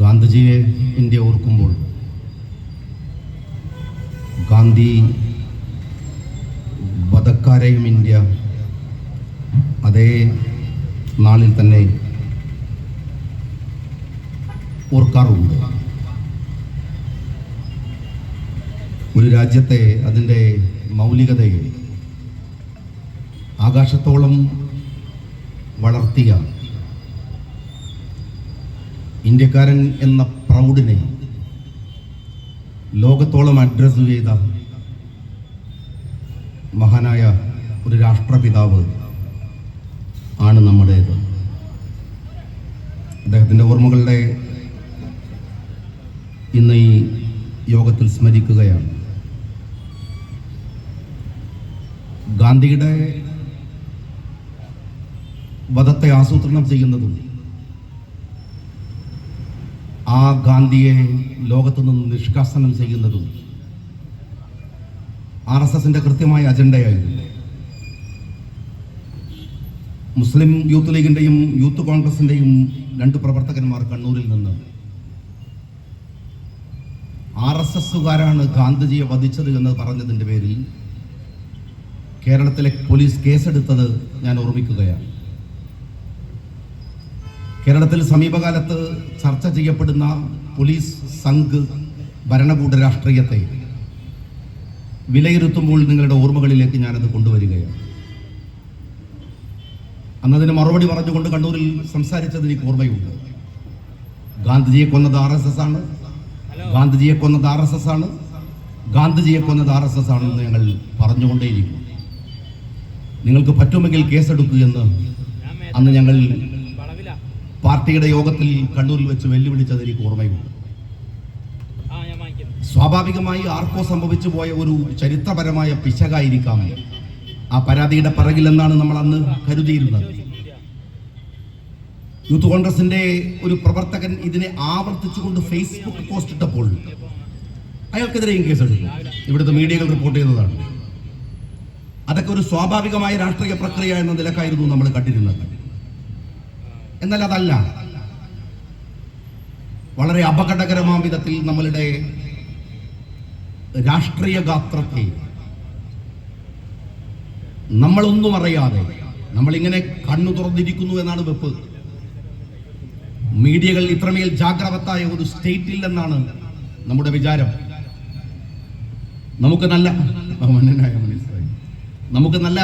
ഗാന്ധിജിയെ ഇന്ത്യ ഓർക്കുമ്പോൾ ഗാന്ധി വധക്കാരെയും ഇന്ത്യ അതേ നാളിൽ തന്നെ ഓർക്കാറുണ്ട്. ഒരു രാജ്യത്തെ അതിന്റെ മൗലികതയെ ആകാശത്തോളം വളർത്തിയ ഇന്ത്യക്കാരൻ എന്ന പ്രൗഡിനെ ലോകത്തോളം അഡ്രസ് ചെയ്ത മഹാനായ ഒരു രാഷ്ട്രപിതാവ് ആണ് നമ്മുടേത്. അദ്ദേഹത്തിന്റെ ഓർമ്മകളുടെ ഇന്ന് ഈ യോഗത്തിൽ സ്മരിക്കുകയാണ്. ഗാന്ധിയുടെ വധത്തെ ആസൂത്രണം ചെയ്യുന്നതും ആ ഗാന്ധിയെ ലോകത്തു നിന്ന് നിഷ്കാസനം ചെയ്യുന്നതും ആർ എസ് എസിന്റെ കൃത്യമായ അജണ്ടയായിരുന്നു. മുസ്ലിം യൂത്ത് ലീഗിന്റെയും യൂത്ത് കോൺഗ്രസിന്റെയും രണ്ട് പ്രവർത്തകന്മാർ കണ്ണൂരിൽ നിന്ന് ആർ എസ് എസുകാരാണ് ഗാന്ധിജിയെ വധിച്ചത് എന്ന് പറഞ്ഞതിന്റെ പേരിൽ കേരളത്തിലെ പോലീസ് കേസെടുത്തത് ഞാൻ ഓർമ്മിക്കുകയാണ്. കേരളത്തിൽ സമീപകാലത്ത് ചർച്ച ചെയ്യപ്പെടുന്ന പോലീസ് സംഘ് ഭരണകൂട രാഷ്ട്രീയത്തെ വിലയിരുത്തുമ്പോൾ നിങ്ങളുടെ ഓർമ്മകളിലേക്ക് ഞാനത് കൊണ്ടുവരികയാണ്. അന്നതിന് മറുപടി പറഞ്ഞുകൊണ്ട് കണ്ണൂരിൽ സംസാരിച്ചത് എനിക്ക് ഓർമ്മയുണ്ട്. ഗാന്ധിജിയെ കൊന്നത് ആർ എസ് എസ് ആണ്. ഗാന്ധിജിയെ കൊന്നത് ആർ എസ് എസ് ആണ്. ഗാന്ധിജിയെ കൊന്നത് ആർ എസ് എസ് ആണെന്ന് ഞങ്ങൾ പറഞ്ഞുകൊണ്ടേയിരിക്കും. നിങ്ങൾക്ക് പറ്റുമെങ്കിൽ കേസെടുക്കൂ എന്ന് അന്ന് ഞങ്ങൾ പാർട്ടിയുടെ യോഗത്തിൽ കണ്ണൂരിൽ വെച്ച് വെല്ലുവിളിച്ചത് എനിക്ക് ഓർമ്മയുണ്ട്. സ്വാഭാവികമായി ആർക്കോ സംഭവിച്ചു പോയ ഒരു ചരിത്രപരമായ പിശകായിരിക്കാം. ആ പരാതിയുടെ പിറകിലെന്നാണ് നമ്മൾ അന്ന് കരുതിയിരുന്നത്. യൂത്ത് കോൺഗ്രസിന്റെ ഒരു പ്രവർത്തകൻ ഇതിനെ ആവർത്തിച്ചുകൊണ്ട് ഫേസ്ബുക്ക് പോസ്റ്റ് ഇട്ടപ്പോൾ അയാൾക്കെതിരെയും കേസെടുത്തു. ഇവിടുത്തെ മീഡിയകൾ റിപ്പോർട്ട് ചെയ്തതാണ്. അതൊക്കെ ഒരു സ്വാഭാവികമായ രാഷ്ട്രീയ പ്രക്രിയ എന്ന നിലക്കായിരുന്നു നമ്മൾ കണ്ടിരുന്നത്. എന്നാൽ അതല്ല. വളരെ അപകടകരമാം വിധത്തിൽ നമ്മളുടെ രാഷ്ട്രീയ ഗാത്രത്തെ നമ്മളൊന്നും അറിയാതെ നമ്മളിങ്ങനെ കണ്ണു തുറന്നിരിക്കുന്നു എന്നാണ് വെപ്പ്. മീഡിയകൾ ഇത്രമേൽ ജാഗ്രതായ ഒരു സ്റ്റേറ്റിൽ എന്നാണ് നമ്മുടെ വിചാരം. നമുക്ക് നല്ല മനസ്സിലായി. നമുക്ക് നല്ല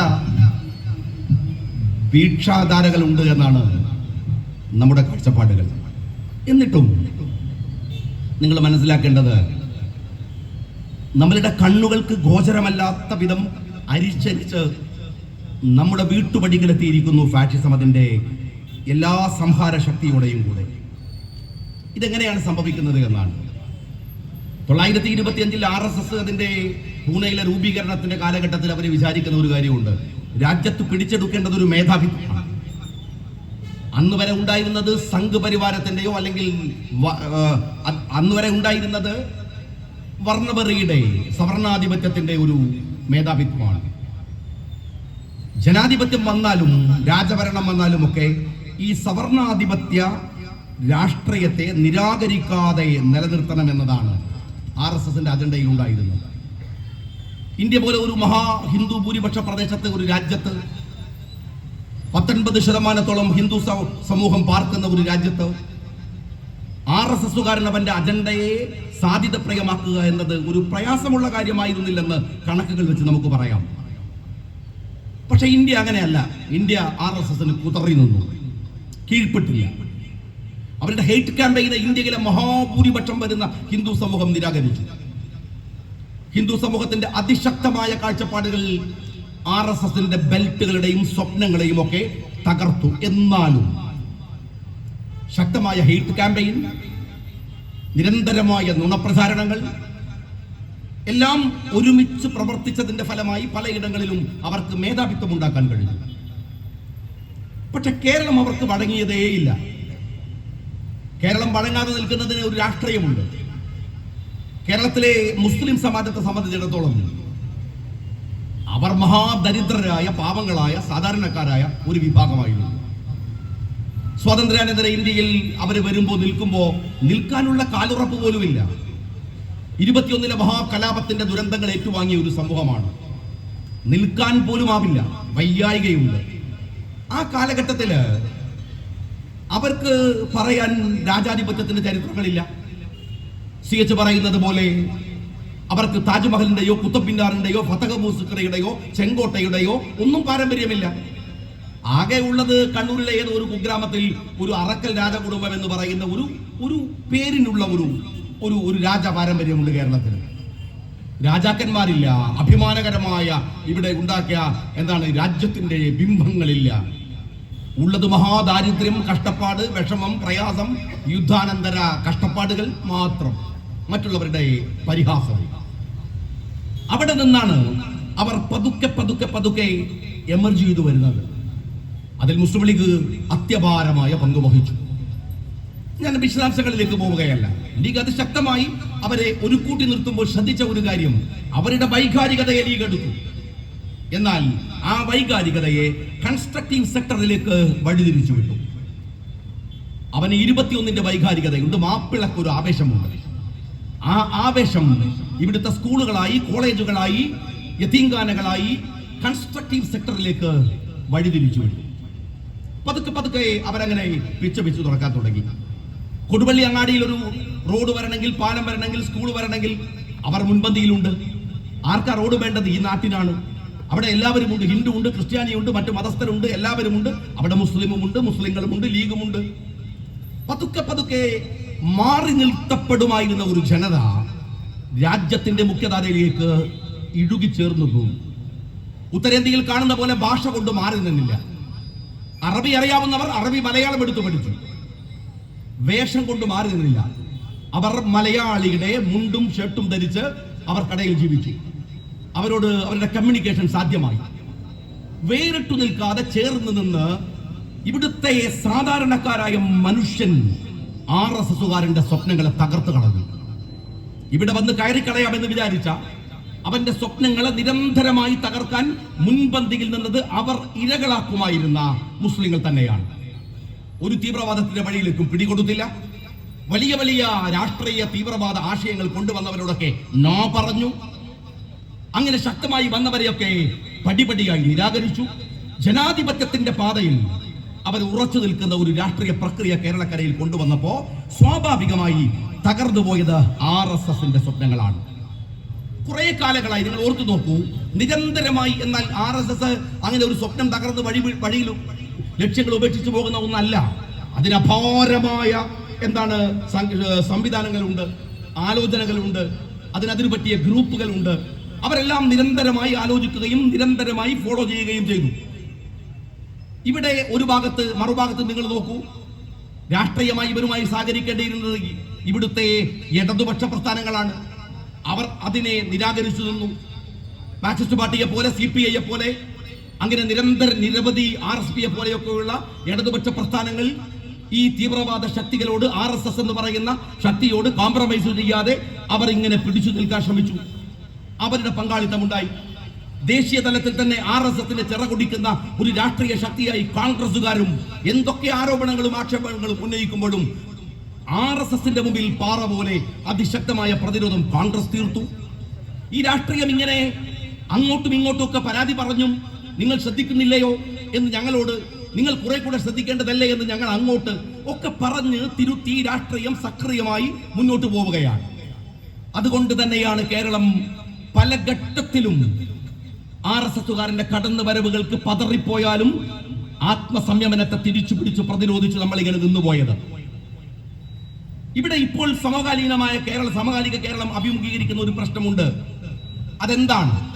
വീക്ഷാധാരകളുണ്ട് എന്നാണ് നമ്മുടെ കാഴ്ചപ്പാടുകൾ. എന്നിട്ടും നിങ്ങൾ മനസ്സിലാക്കേണ്ടത് നമ്മളുടെ കണ്ണുകൾക്ക് ഗോചരമല്ലാത്ത വിധം അരിച്ചരിച്ച് നമ്മുടെ വീട്ടുപടികളെത്തിയിരിക്കുന്നു ഫാഷിസം അതിന്റെ എല്ലാ സംഹാര ശക്തിയോടെയും കൂടെ. ഇതെങ്ങനെയാണ് സംഭവിക്കുന്നത് എന്നാണ്. തൊള്ളായിരത്തി ഇരുപത്തി അഞ്ചിൽ ആർ എസ് എസ് അതിന്റെ പൂനെയിലെ രൂപീകരണത്തിന്റെ കാലഘട്ടത്തിൽ അവർ വിചാരിക്കുന്ന ഒരു കാര്യമുണ്ട്. രാജ്യത്ത് പിടിച്ചെടുക്കേണ്ടത് ഒരു മേധാവിത്വമാണ്. അന്ന് വരെ ഉണ്ടായിരുന്നത് സംഘ് പരിവാരത്തിന്റെയോ അല്ലെങ്കിൽ അന്ന് വരെ ഉണ്ടായിരുന്നത് വർണപറിയുടെ സവർണാധിപത്യത്തിന്റെ ഒരു മേധാവിത്വമാണ്. ജനാധിപത്യം വന്നാലും രാജഭരണം വന്നാലും ഒക്കെ ഈ സവർണാധിപത്യ രാഷ്ട്രീയത്തെ നിരാകരിക്കാതെ നിലനിർത്തണം എന്നതാണ് ആർ എസ് എസിന്റെ അജണ്ടയിൽ ഉണ്ടായിരുന്നത്. ഇന്ത്യ പോലെ ഒരു മഹാ ഹിന്ദു ഭൂരിപക്ഷ പ്രദേശത്തെ ഒരു രാജ്യത്ത് പത്തൊൻപത് ശതമാനത്തോളം ഹിന്ദു സമൂഹം പാർക്കുന്ന ഒരു രാജ്യത്ത് ആർ എസ് എസുകാരൻ അവന്റെ അജണ്ടയെ സാധ്യതപ്രയമാക്കുക എന്നത് ഒരു പ്രയാസമുള്ള കാര്യമായിരുന്നില്ലെന്ന് കണക്കുകൾ വെച്ച് നമുക്ക് പറയാം. പക്ഷെ ഇന്ത്യ അങ്ങനെയല്ല. ഇന്ത്യ ആർ എസ് എസിന് കുതറി നിന്നു. കീഴ്പ്പെട്ടില്ല. അവരുടെ ഹെയ്റ്റ് ക്യാമ്പയിനെ ഇന്ത്യയിലെ മഹാഭൂരിപക്ഷം വരുന്ന ഹിന്ദു സമൂഹം നിരാകരിച്ചു. ഹിന്ദു സമൂഹത്തിന്റെ അതിശക്തമായ കാഴ്ചപ്പാടുകൾ ആർ എസ് എസിന്റെ ബെൽറ്റുകളുടെയും സ്വപ്നങ്ങളെയും ഒക്കെ തകർത്തു. എന്നാലും ശക്തമായ ഹെയ്റ്റ് ക്യാമ്പയിൻ നിരന്തരമായ നുണപ്രചാരണങ്ങൾ എല്ലാം ഒരുമിച്ച് പ്രവർത്തിച്ചതിന്റെ ഫലമായി പലയിടങ്ങളിലും അവർക്ക് മേധാവിത്വം ഉണ്ടാക്കാൻ കഴിഞ്ഞു. പക്ഷെ കേരളം അവർക്ക് വഴങ്ങിയതേയില്ല കേരളം വഴങ്ങാതെ നിൽക്കുന്നതിന് ഒരു രാഷ്ട്രീയമുണ്ട്. കേരളത്തിലെ മുസ്ലിം സമാജത്തെ സംബന്ധിച്ചിടത്തോളം അവർ മഹാദരിദ്രരായ പാപങ്ങളായ സാധാരണക്കാരായ ഒരു വിഭാഗമായിരുന്നു. സ്വാതന്ത്ര്യാനന്തര ഇന്ത്യയിൽ അവർ വരുമ്പോൾ നിൽക്കുമ്പോൾ നിൽക്കാനുള്ള കാലുറപ്പ് പോലുമില്ല. ഇരുപത്തിയൊന്നിലെ മഹാകലാപത്തിന്റെ ദുരന്തങ്ങൾ ഏറ്റുവാങ്ങിയ ഒരു സമൂഹമാണ്. നിൽക്കാൻ പോലും ആവില്ല വയ്യായികയുണ്ട്. ആ കാലഘട്ടത്തിൽ അവർക്ക് പറയാൻ രാജാധിപത്യത്തിന്റെ ചരിത്രങ്ങളില്ല. സി എച്ച് പറയുന്നത് പോലെ അവർക്ക് താജ്മഹലിന്റെയോ കുത്തബ്മിനാറിന്റെയോ ഫതഹബൂ സിക്രയുടെയോ ചെങ്കോട്ടയുടെയോ ഒന്നും പാരമ്പര്യമില്ല. ആകെ ഉള്ളത് കണ്ണൂരിലെ ഏതോ ഒരു കുഗ്രാമത്തിൽ ഒരു അറക്കൽ രാജകുടുംബം എന്ന് പറയുന്ന ഒരു ഒരു പേരിനുള്ള ഒരു ഒരു ഒരു രാജ പാരമ്പര്യമുണ്ട് കേരളത്തിൽ. രാജാക്കന്മാരില്ല. അഭിമാനകരമായ ഇവിടെ ഉണ്ടാക്കിയ എന്താണ് രാജ്യത്തിന്റെ ബിംബങ്ങളില്ല. ഉള്ളത് മഹാദാരിദ്ര്യം കഷ്ടപ്പാട് വിഷമം പ്രയാസം യുദ്ധാനന്തര കഷ്ടപ്പാടുകൾ മാത്രം. മറ്റുള്ളവരുടെ പരിഹാസം അവിടെ നിന്നാണ് അവർ പതുക്കെ പതുക്കെ പതുക്കെ എമർജ് ചെയ്തു വരുന്നത്. അതിൽ മുസ്ലിം ലീഗ് അത്യപാരമായ പങ്ക് വഹിച്ചു. ഞാൻ വിശദാംശങ്ങളിലേക്ക് പോവുകയല്ല. ലീഗ് അതിശക്തമായി അവരെ ഒരു കൂട്ടി നിർത്തുമ്പോൾ ശ്രദ്ധിച്ച ഒരു കാര്യം അവരുടെ വൈകാരികതയെ ലീഗ് എടുത്തു. എന്നാൽ ആ വൈകാരികതയെ കൺസ്ട്രക്റ്റീവ് സെക്ടറിലേക്ക് വഴിതിരിച്ചു വിട്ടു അവന് ഇരുപത്തിയൊന്നിന്റെ വൈകാരികതയുണ്ട്. മാപ്പിളക്കൊരു ആവേശമുണ്ട്. ആ ആവേശം ഇവിടുത്തെ സ്കൂളുകളായി കോളേജുകളായി യതീങ്കാനകളായി കൺസ്ട്രക്റ്റീവ് സെക്ടറിലേക്ക് വഴിതിരിച്ചു. വിട്ടു പതുക്കെ പതുക്കെ അവരങ്ങനെ പിച്ച പിച്ച് തുറക്കാൻ തുടങ്ങി. കൊടുവള്ളി അങ്ങാടിയിൽ ഒരു റോഡ് വരണമെങ്കിൽ പാലം വരണമെങ്കിൽ സ്കൂൾ വരണമെങ്കിൽ അവർ മുൻപന്തിയിലുണ്ട്. ആർക്കാ റോഡ് വേണ്ടത്? ഈ നാട്ടിനാണ്. അവിടെ എല്ലാവരും ഉണ്ട് ഹിന്ദു ഉണ്ട് ക്രിസ്ത്യാനി ഉണ്ട് മറ്റു മതസ്ഥരുണ്ട് എല്ലാവരും ഉണ്ട് അവിടെ മുസ്ലിമും ഉണ്ട് മുസ്ലിങ്ങളും മുസ്ലിങ്ങളുമുണ്ട് ലീഗുമുണ്ട്. പതുക്കെ പതുക്കെ മാറി നിർത്തപ്പെടുമായിരുന്ന ഒരു ജനത രാജ്യത്തിന്റെ മുഖ്യധാരയിലേക്ക് ഇഴുകിച്ചേർന്നു പോകും. ഉത്തരേന്ത്യയിൽ കാണുന്ന പോലെ ഭാഷ കൊണ്ട് മാറി നിന്നില്ല. അറബി അറിയാവുന്നവർ അറബി മലയാളം എടുത്തു പഠിച്ചു. വേഷം കൊണ്ട് മാറി നിന്നില്ല. അവർ മലയാളിയുടെ മുണ്ടും ഷർട്ടും ധരിച്ച് അവർ കടയിൽ ജീവിച്ചു. അവരോട് അവരുടെ കമ്മ്യൂണിക്കേഷൻ സാധ്യമായി. വേറിട്ടു നിൽക്കാതെ ചേർന്ന് നിന്ന് ഇവിടുത്തെ സാധാരണക്കാരായ മനുഷ്യൻ ആർ എസ് എസുകാരന്റെ സ്വപ്നങ്ങളെ തകർത്ത് കളഞ്ഞു. ഇവിടെ വന്ന് കയറിക്കളയാമെന്ന് വിചാരിച്ച അവന്റെ സ്വപ്നങ്ങളെ നിരന്തരമായി തകർക്കാൻ മുൻപന്തിയിൽ നിന്നത് അവർ ഇരകളാക്കുമായിരുന്ന മുസ്ലിങ്ങൾ തന്നെയാണ്. ഒരു തീവ്രവാദത്തിന്റെ വഴിയിലേക്കും പിടികൊടുത്തില്ല. വലിയ വലിയ രാഷ്ട്രീയ തീവ്രവാദ ആശയങ്ങൾ കൊണ്ടുവന്നവരോടൊക്കെ നോ പറഞ്ഞു. അങ്ങനെ ശക്തമായി വന്നവരെയൊക്കെ പടിപടിയായി നിരാകരിച്ചു. ജനാധിപത്യത്തിന്റെ പാതയിൽ അവർ ഉറച്ചു നിൽക്കുന്ന ഒരു രാഷ്ട്രീയ പ്രക്രിയ കേരളക്കരയിൽ കൊണ്ടുവന്നപ്പോ സ്വാഭാവികമായി തകർന്നു പോയത് ആർ എസ് എസിന്റെ സ്വപ്നങ്ങളാണ്. കുറെ കാലങ്ങളായി നിങ്ങൾ ഓർത്തു നോക്കൂ. നിരന്തരമായി എന്നാൽ ആർ എസ് എസ് അങ്ങനെ ഒരു സ്വപ്നം തകർന്ന് വഴി വഴിയിലും ലക്ഷ്യങ്ങൾ ഉപേക്ഷിച്ചു പോകുന്ന ഒന്നല്ല. അതിനപാരമായ എന്താണ് സംവിധാനങ്ങളുണ്ട് ആലോചനകളുണ്ട് അതിനതിനു പറ്റിയ ഗ്രൂപ്പുകളുണ്ട്. അവരെല്ലാം നിരന്തരമായി ആലോചിക്കുകയും നിരന്തരമായി ഫോളോ ചെയ്യുകയും ചെയ്തു. ഇവിടെ ഒരു ഭാഗത്ത് മറുഭാഗത്ത് നിങ്ങൾ നോക്കൂ. രാഷ്ട്രീയമായി ഇവരുമായി സഹകരിക്കേണ്ടിയിരുന്നത് ഇവിടുത്തെ ഇടതുപക്ഷ പ്രസ്ഥാനങ്ങളാണ്. അവർ അതിനെ നിരാകരിച്ചു നിന്നു. മാർക്സിസ്റ്റ് പാർട്ടിയെ പോലെ സി പി ഐയെ പോലെ അങ്ങനെ നിരന്തര നിരവധി ആർ എസ് പിയെ പോലെയൊക്കെയുള്ള ഇടതുപക്ഷ പ്രസ്ഥാനങ്ങൾ ഈ തീവ്രവാദ ശക്തികളോട് ആർ എസ് എസ് എന്ന് പറയുന്ന ശക്തിയോട് കോംപ്രമൈസ് ചെയ്യാതെ അവർ ഇങ്ങനെ പിടിച്ചു നിൽക്കാൻ ശ്രമിച്ചു. അവരുടെ പങ്കാളിത്തമുണ്ടായി. ദേശീയ തലത്തിൽ തന്നെ ആർ എസ് എസിനെ ചിറകൊടിക്കുന്ന ഒരു രാഷ്ട്രീയ ശക്തിയായി കോൺഗ്രസുകാരും എന്തൊക്കെ ആരോപണങ്ങളും ആക്ഷേപങ്ങളും ഉന്നയിക്കുമ്പോഴും ആർ എസ് എസിന്റെ മുമ്പിൽ പാറ പോലെ അതിശക്തമായ പ്രതിരോധം കോൺഗ്രസ് തീർത്തു. ഈ രാഷ്ട്രീയം ഇങ്ങനെ അങ്ങോട്ടും ഇങ്ങോട്ടും ഒക്കെ പരാതി പറഞ്ഞും നിങ്ങൾ ശ്രദ്ധിക്കുന്നില്ലയോ എന്ന് ഞങ്ങളോട് നിങ്ങൾ കുറെ കൂടെ ശ്രദ്ധിക്കേണ്ടതല്ലേ എന്ന് ഞങ്ങൾ അങ്ങോട്ട് ഒക്കെ പറഞ്ഞ് തിരുത്തി രാഷ്ട്രീയം സക്രിയമായി മുന്നോട്ട് പോവുകയാണ്. അതുകൊണ്ട് തന്നെയാണ് കേരളം പല ഘട്ടത്തിലും ആർ എസ് എസുകാരന്റെ കടന്നു വരവുകൾക്ക് പതറിപ്പോയാലും ആത്മസംയമനത്തെ തിരിച്ചു പിടിച്ച് പ്രതിരോധിച്ച് നമ്മൾ ഇങ്ങനെ നിന്നുപോയത്. ഇവിടെ ഇപ്പോൾ സമകാലീനമായ കേരള സമകാലിക കേരളം അഭിമുഖീകരിക്കുന്ന ഒരു പ്രശ്നമുണ്ട്. അതെന്താണ്?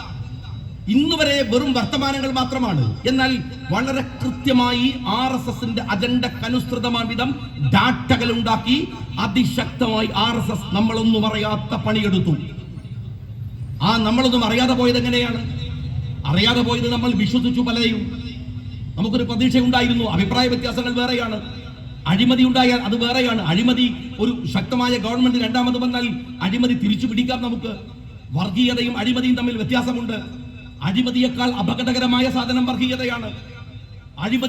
ഇന്ന് വരെ വെറും വർത്തമാനങ്ങൾ മാത്രമാണ്. എന്നാൽ വളരെ കൃത്യമായി ആർ എസ് എസിന്റെ അജണ്ടക്കനുസൃതമായ വിധം ഡാറ്റകൾ ഉണ്ടാക്കി അതിശക്തമായി ആർ എസ് എസ് നമ്മളൊന്നും അറിയാത്ത പണിയെടുത്തു. ആ നമ്മളൊന്നും അറിയാതെ പോയത് എങ്ങനെയാണ് അറിയാതെ പോയത് നമ്മൾ വിശ്വസിച്ചു പലരെയും. നമുക്കൊരു പ്രതീക്ഷ ഉണ്ടായിരുന്നു അഭിപ്രായ വ്യത്യാസങ്ങൾ വേറെയാണ്. അഴിമതി ഉണ്ടായാൽ അത് വേറെയാണ്. അഴിമതി ഒരു ശക്തമായ ഗവൺമെന്റ് രണ്ടാമത് വന്നാൽ അഴിമതി തിരിച്ചു പിടിക്കാം നമുക്ക്. വർഗീയതയും അഴിമതിയും തമ്മിൽ വ്യത്യാസമുണ്ട്. അഴിമതിയേക്കാൾ അപകടകരമായ സാധനം വർഗീയതയാണ്. അഴിമതി